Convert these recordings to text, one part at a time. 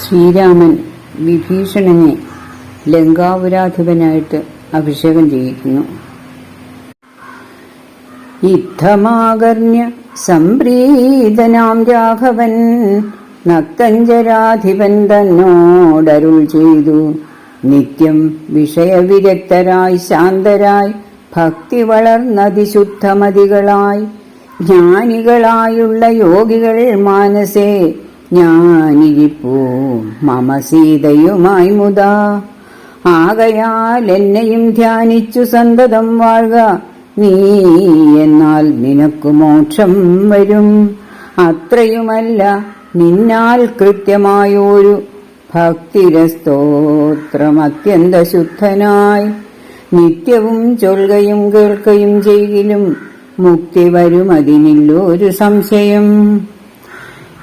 ശ്രീരാമൻ വിഭീഷണനെ ലങ്കാപുരാധിപനായിട്ട് അഭിഷേകം ചെയ്യിക്കുന്നു. യുദ്ധമാകർണ്യ സംപ്രീതനാം രാഘവൻ നക്കഞ്ചരാധിപൻ തന്നോടരുൾ ചെയ്തു. നിത്യം വിഷയവിരക്തരായി ശാന്തരായി ഭക്തി വളർന്നതിശുദ്ധമതികളായി ജ്ഞാനികളായുള്ള യോഗികൾ മാനസേ ഞാനിരിപ്പൂ മമ സീതയുമായി മുതാ. ആകയാൽ എന്നെയും ധ്യാനിച്ചു സന്തതം വാഴുക നീ എന്നാൽ നിനക്കു മോക്ഷം വരും. അത്രയുമല്ല നിന്നാൽ കൃത്യമായൊരു ഭക്തിരസ്തോത്രം അത്യന്തശുദ്ധനായി. നിത്യവും ചൊൽകയും കേൾക്കുകയും ചെയ്കിലും മുക്തി വരും അതിനില്ലൊരു സംശയം.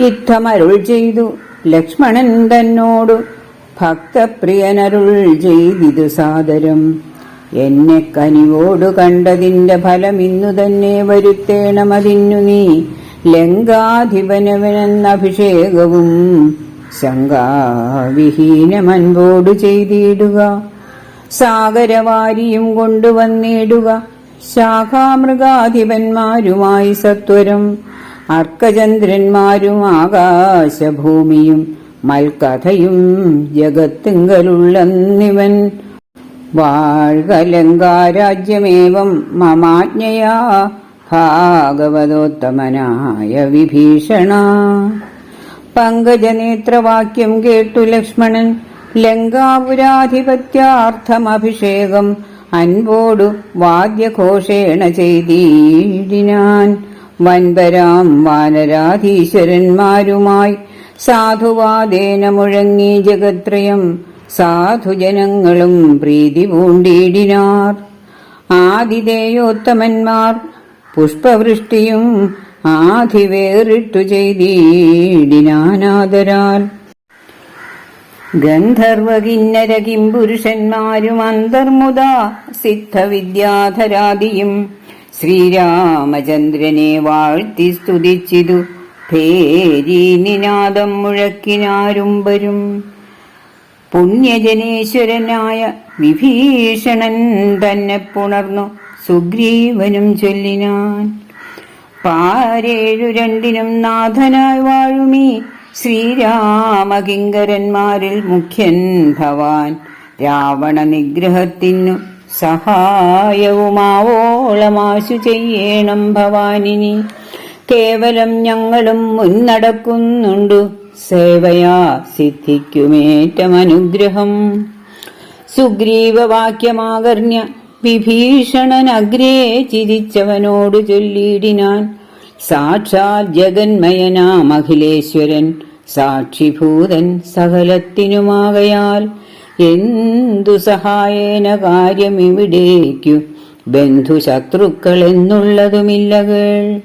യുദ്ധമരുൾ ചെയ്തു ലക്ഷ്മണൻ തന്നോടു ഭക്തപ്രിയനരുൾ ചെയ്തിതു സാദരം. എന്നെ കനിവോടു കണ്ടതിന്റെ ഫലം ഇന്നു തന്നെ വരുത്തേണമതിന്നു നീ. ലങ്കാധിപനവനെന്നഭിഷേകവും ശങ്കാവിഹീനമൻപോടു ചെയ്തിടുക. സാഗരവാരിയും കൊണ്ടുവന്നിടുക. ശാഖാമൃഗാധിപന്മാരുമായി സത്വരം അർക്കചന്ദ്രന്മാരും ആകാശഭൂമിയും മൽക്കഥയും ജഗത്തിങ്കലുള്ളന്നിവൻ വാഴ്കലങ്കാരാജ്യമേവം മമാജ്ഞയാ ഭാഗവതോത്തമനായ വിഭീഷണ. പങ്കജനേത്രവാക്യം കേട്ടു ലക്ഷ്മണൻ. ലങ്കാപുരാധിപത്യാർത്ഥമഭിഷേകം അൻപോടു വാദ്യഘോഷേണ ചെയ്തീടിനാൻ വൻപരാം വാനരാധീശ്വരന്മാരുമായി സാധുവാദേന മുഴങ്ങി ജഗത്രയം സാധുജനങ്ങളും പ്രീതി പൂണ്ടിടിനാർ. ആതിഥേയോത്തമന്മാർ പുഷ്പവൃഷ്ടിയും ആധിവേറിട്ടു ചെയ്തിടിനാനാദരാൽ ഗന്ധർവകിന്നര പുരുഷന്മാരും അന്തർമുദ സിദ്ധവിദ്യാധരാദിയും. ശ്രീരാമചന്ദ്രനെ വാഴ്ത്തി സ്തുതിച്ചിതു. ഭേരി മുഴക്കിനാരും വരും. പുണ്യജനേശ്വരനായ വിഭീഷണൻ തന്നെ പുണർന്നു സുഗ്രീവനും ചൊല്ലിനാൻ. പാരേഴു രണ്ടിനും നാഥനായി വാഴുമീ ശ്രീരാമകിങ്കരന്മാരിൽ മുഖ്യൻ ഭവാൻ. രാവണ നിഗ്രഹത്തിനു സഹായവുമാവോളമാശു ചെയ്യണം ഭവാനിനി. കേവലം ഞങ്ങളും മുന്നടക്കുന്നുണ്ടു സേവയാ സിദ്ധിക്കുമേറ്റമനുഗ്രഹം. സുഗ്രീവവാക്യമാകർണ്യ വിഭീഷണൻ അഗ്രേ ചിരിച്ചവനോട് ചൊല്ലിയിടിനാൻ സാക്ഷാൽ ജഗന്മയനാം അഖിലേശ്വരൻ സാക്ഷിഭൂതൻ സകലത്തിനുമാകയാൽ എന്തു സഹായേന കാര്യമിവിടേക്കു? ബന്ധുശത്രുക്കൾ എന്നുള്ളതുമില്ലകൾ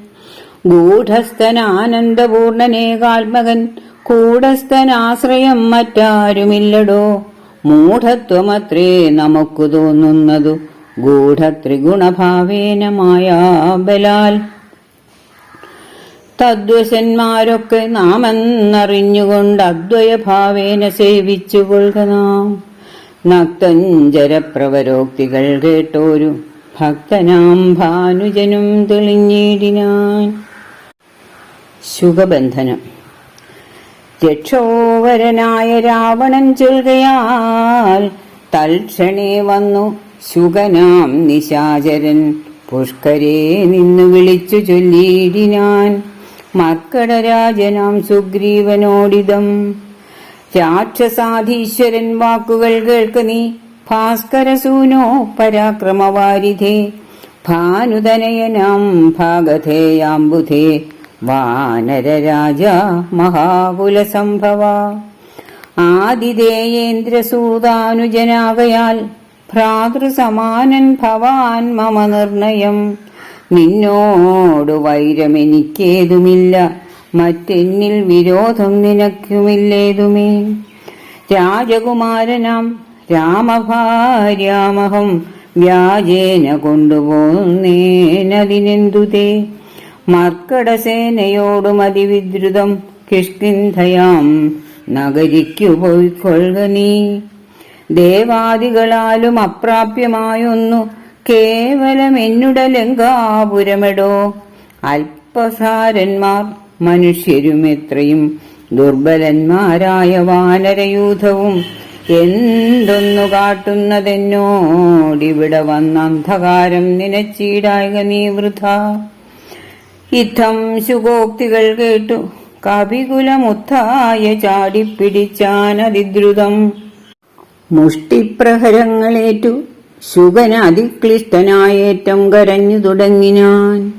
ഗൂഢസ്ഥനാനന്ദപൂർണനേകാത്മകൻ കൂടസ്ഥനാശ്രയം മറ്റാരുമില്ലടോ? മൂഢത്വമത്രേ നമുക്കു തോന്നുന്നതു ഗൂഢത്രിഗുണഭാവേന മായാബലാൽ. തദ്വശന്മാരൊക്കെ നാമെന്നറിഞ്ഞുകൊണ്ട് അദ്വയഭാവേന സേവിച്ചു കൊള്ളുക നാം. നക്തഞ്ചരപ്രവരോക്തികൾ കേട്ടോരു ഭക്തനാം ഭാനുജനും തെളിഞ്ഞിടിനാൻ. ശുഖബന്ധനം. രക്ഷോവരനായ രാവണൻ ചൊൽകയാൽ തൽക്ഷണേ വന്നു ശുഗനാം നിശാചരൻ പുഷ്കരെ നിന്നു വിളിച്ചു ചൊല്ലിയിടിനാൻ. മർക്കടരാജനാം സുഗ്രീവനോടിതം. രാക്ഷസാധീശ്വരൻ വാക്കുകൾ കേൾക്ക് നീ ഭാസ്കരസൂനോ പരാക്രമവാരിധേ. ഭാനുതനയനാം ഭാഗധേയാംബുധേ വാനരരാജ മഹാകുലസംഭവ. ആദിതേയേന്ദ്രസൂതാനുജനാകയാൽ ഭ്രാതൃസമാനൻ ഭവാൻ മമ നിർണയം. നിന്നോട് വൈരമെനിക്കേതുമില്ല. മറ്റെന്നിൽ വിരോധം നിനക്കുമില്ലേതുമേ? രാജകുമാരനാം രാമഭാര്യാമഹം വ്യാജേന കൊണ്ടുപോന്നേനതിനെന്തുതേ മർക്കടസേനയോടും അതിവിദ്രുതം കിഷ്കിന്ധയാം നഗരിക്കു പോയിക്കൊള്ളുക നീ. ദേവാദികളാലും അപ്രാപ്യമായൊന്നു കേവലം എന്നുടലങ്കാപുരമെടോ. അല്പസാരന്മാർ മനുഷ്യരും എത്രയും ദുർബലന്മാരായ വാനരയൂഥവും എന്തൊന്നു കാട്ടുന്നതെന്നോടിവിടെ വന്ന അന്ധകാരം നിനച്ചീടായക നീ വൃഥ. ഇത്തം ശുഗോക്തികൾ കേട്ടു. കപികുലമുത്തായ ചാടിപ്പിടിച്ചാനതിദ്രുതം മുഷ്ടിപ്രഹരങ്ങളേറ്റു. ശുഗന അതിക്ലിഷ്ടനായേറ്റം കരഞ്ഞു തുടങ്ങിനാൻ.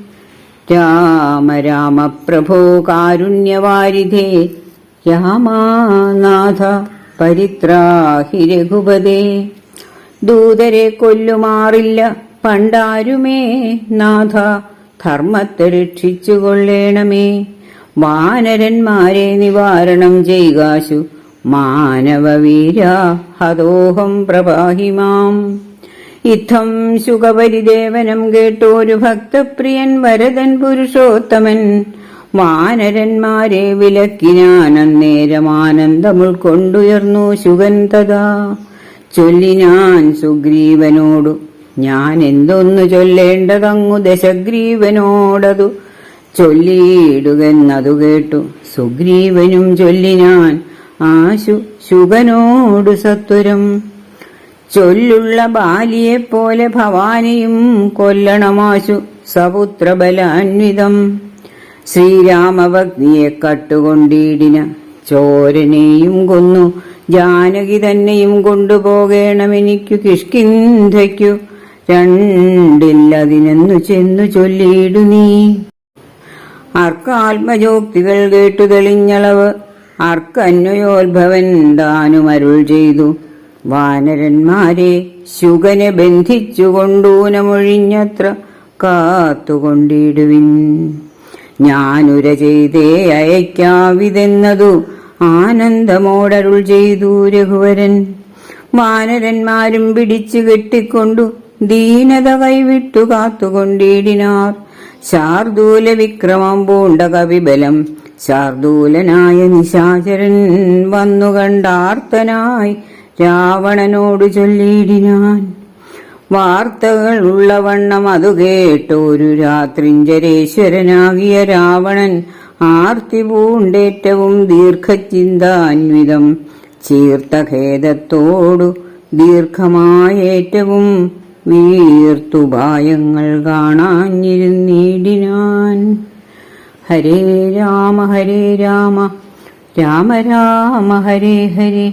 രാമ രാമ പ്രഭോ കാരുണ്യവാരിധേ രാമാനാഥ പരിത്രാഹി രഘുപതേ. ദൂതരെ കൊല്ലുമാറില്ല പണ്ടാരുമേ നാഥ ധർമ്മത്തെ രക്ഷിച്ചു കൊള്ളേണമേ വാനരന്മാരെ നിവാരണം ചെയ്യുകാശു മാനവവീര ഹതോഹം പ്രപാഹിമാം ഇത്തം ശുഖപരിദേവനം കേട്ടോരു ഭക്തപ്രിയൻ വരതൻ പുരുഷോത്തമൻ. വാനരന്മാരെ വിലക്കിനാൻ അന്നേരം ആനന്ദം ഉൾക്കൊണ്ടുയർന്നു ശുഗൻ തഥാ ചൊല്ലിനാൻ സുഗ്രീവനോടു ഞാൻ എന്തൊന്നു ചൊല്ലേണ്ടതങ്ങു ദശഗ്രീവനോടതു. ചൊല്ലിയിടുകെന്നതു കേട്ടു സുഗ്രീവനും ചൊല്ലിനാൻ ആശു ശുഗനോടു സത്വരം. ചൊല്ലുള്ള ബാലിയെപ്പോലെ ഭവാനിയും കൊല്ലണമാശു സപുത്രബലാന്വിതം. ശ്രീരാമഭഗ്നിയെ കട്ടുകൊണ്ടിടിന ചോരനെയും കൊന്നു. ജാനകി തന്നെയും കൊണ്ടുപോകേണമെനിക്കു കിഷ്കിന്ധയ്ക്കു. രണ്ടില്ലതിനെന്നു ചെന്നു ചൊല്ലിയിടു നീ. അർക്കാത്മജോക്തികൾ കേട്ടു തെളിഞ്ഞളവ്. അർക്കന്വയോത്ഭവൻ താനും അരുൾ ചെയ്തു. വാനരന്മാരെ ശുഗനെ ബന്ധിച്ചുകൊണ്ടൂനമൊഴിഞ്ഞത്ര കാത്തുകൊണ്ടിടുവിൻ. ഞാനുര ചെയ്തേ അയക്കാവിതെന്നതു ആനന്ദമോടരുൾ ചെയ്തു രഘുവരൻ. വാനരന്മാരും പിടിച്ചു കെട്ടിക്കൊണ്ടു ദീനത കൈവിട്ടു കാത്തുകൊണ്ടിടിനാർ. ശാർദൂല വിക്രമം പൂണ്ട കവിബലം ശാർദൂലനായ നിശാചരൻ വന്നു കണ്ടാർത്തനായി രാവണനോട് ചൊല്ലിയിടിനാൻ. വാർത്തകൾ ഉള്ളവണ്ണം അതു കേട്ടൊരു രാത്രിഞ്ചരേശ്വരനാകിയ രാവണൻ ആർത്തി പൂണ്ടേറ്റവും ദീർഘചിന്താന്വിതം ചീർത്ത ഖേദത്തോടു ദീർഘമായേറ്റവും വീർത്തുപായങ്ങൾ കാണാഞ്ഞിരുന്നിടിനാൻ. ഹരേ രാമ ഹരേ രാമ രാമ രാമ ഹരേ ഹരേ.